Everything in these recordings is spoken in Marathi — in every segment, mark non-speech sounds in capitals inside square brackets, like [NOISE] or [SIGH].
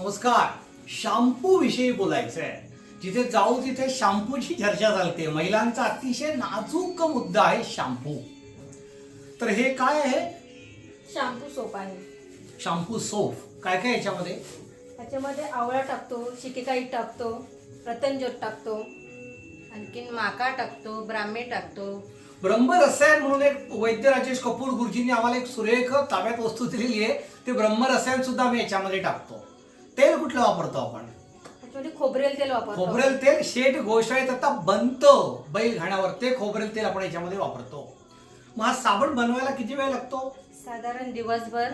नमस्कार. शॅम्पू विषयी बोलायचं आहे जिथे जाऊ तिथे शॅम्पूची चर्चा चालते. महिलांचा अतिशय नाजूक मुद्दा आहे शॅम्पू. तर हे काय आहे? शॅम्पू सोप आहे. Shampoo soap. काय काय याच्यामध्ये? त्याच्यामध्ये आवळा टाकतो शिकेकाई टाकतो रतनजोत टाकतो आणखीन माका टाकतो ब्राह्मे टाकतो. ब्रह्मरसायन म्हणून एक वैद्य राजेश कपूर गुरुजींनी आम्हाला एक सुरेख ताब्यात वस्तू दिलेली आहे. ते ब्रह्मरसायन सुद्धा मी याच्यामध्ये टाकतो. तेल कुठलं वापरतो आपण? खोबरेल तेल वापरतो. खोबरेल तेल शेट गोशाळेत आता बनतं. बैल घाण्यावर ते खोबरेल तेल आपण याच्यामध्ये वापरतो. मग हा साबण बनवायला किती वेळ लागतो? साधारण दिवसभर.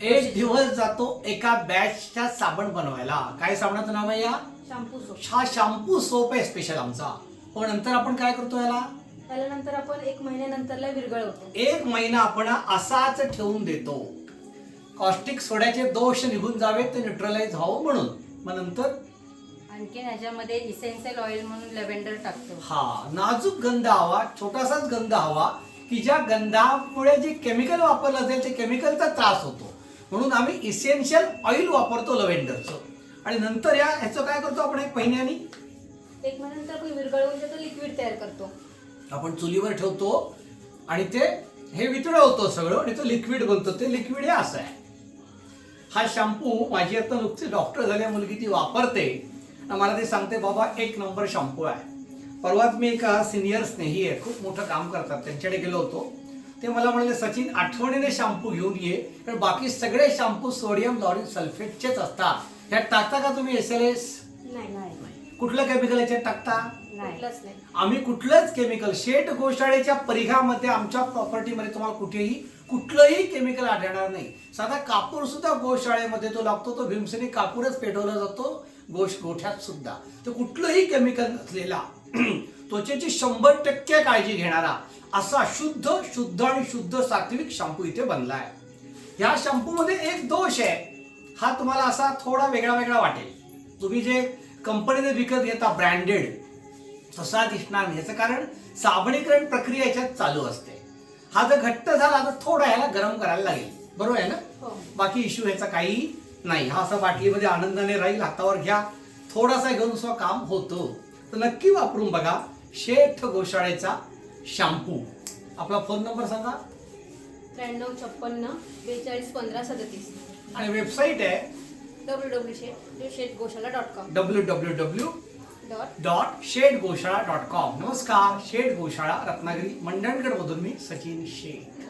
एक दिवस जातो एका बॅचच्या साबण बनवायला. काय साबणाचं नाव आहे या? Shampoo soap. हा शॅम्पू सोप आहे स्पेशल आमचा. पण नंतर आपण काय करतो याला? त्याच्यानंतर आपण एक महिन्यानंतरला विरघळवतो. एक महिना आपण असाच ठेवून देतो. कॉस्टिक सोड्याचे दोष निघून जावेत ते न्यूट्रलाइज व्हावं म्हणून. मग नंतर? आणखीन ह्याच्यामध्ये इसेन्शियल ऑइल म्हणून लेव्हेंडर टाकतो. हा नाजूक गंध हवा छोटासाच गंध हवा की ज्या गंधामुळे जे केमिकल वापरलं जाईल ते केमिकलचा त्रास होतो. म्हणून आम्ही इसेन्शियल ऑइल वापरतो लव्हेंडरचं आणि नंतर या ह्याचं काय करतो आपण एक महिन्यानी एक महिन्यानंतर आपण विरघळवून त्याचं लिक्विड तयार करतो. आपण चुलीवर ठेवतो आणि ते हे वितळवतो सगळं आणि तो लिक्विड बनतो. ते लिक्विड हे असं आहे. हा शॅम्पू माझी आता नुकती डॉक्टर झाल्या मुलगी ती वापरते. आणि मला ते सांगते बाबा एक नंबर शॅम्पू आहे. परवाच मी एका सिनियर स्नेही आहे खूप मोठं काम करतात त्यांच्याकडे गेलो होतो. ते मला म्हणाले सचिन आठवणीने शॅम्पू घेऊन ये कारण बाकी सगळे शॅम्पू सोडियम लॉरिन सल्फेटचेच असतात. ह्यात टाकता का तुम्ही एस एल एस कुठलं केमिकल याच्यात टाकता? नाही. आम्ही कुठलंच केमिकल शेट गोशाळेच्या परिघामध्ये आमच्या प्रॉपर्टीमध्ये तुम्हाला कुठेही कुठलंही केमिकल आढळणार नाही. साधा कापूर सुद्धा गोशाळेमध्ये तो लागतो तो भीमसेनी कापूरच पेटवला जातो गोश गोठ्यात सुद्धा. तर कुठलंही केमिकल नसलेला [CLEARS THROAT] त्वचेची शंभर टक्के काळजी घेणारा असा शुद्ध शुद्ध आणि शुद्ध सात्विक शॅम्पू इथे बनला आहे. ह्या शॅम्पूमध्ये एक दोष आहे. हा तुम्हाला असा थोडा वेगळा वेगळा वाटेल. तुम्ही जे कंपनीने विकत घेता ब्रँडेड तसा दिसणार नाही. याचं कारण साबणीकरण प्रक्रिया याच्यात चालू असते. हा जर घट्ट झाला तर थोडा याला गरम करायला लागेल. बरोबर आहे ना? हो. बाकी इश्यू ह्याचा काही नाही. हा असा बाटलीमध्ये आनंदाने राहील हातावर घ्या. थोडासा घेऊन सुद्धा काम होतो. तर नक्की वापरून बघा शेठ गोशाळेचा शॅम्पू आपला फोन नंबर सांगा. त्र्याण्णव छप्पन्न बेचाळीस पंधरा सदतीस. आणि वेबसाईट आहे? W W Sheth Goshala dot com. W W W dot Sheth Goshala dot com. नमस्कार शेठ गोशाळा रत्नागिरी मंडणगडमधून मी सचिन शेठ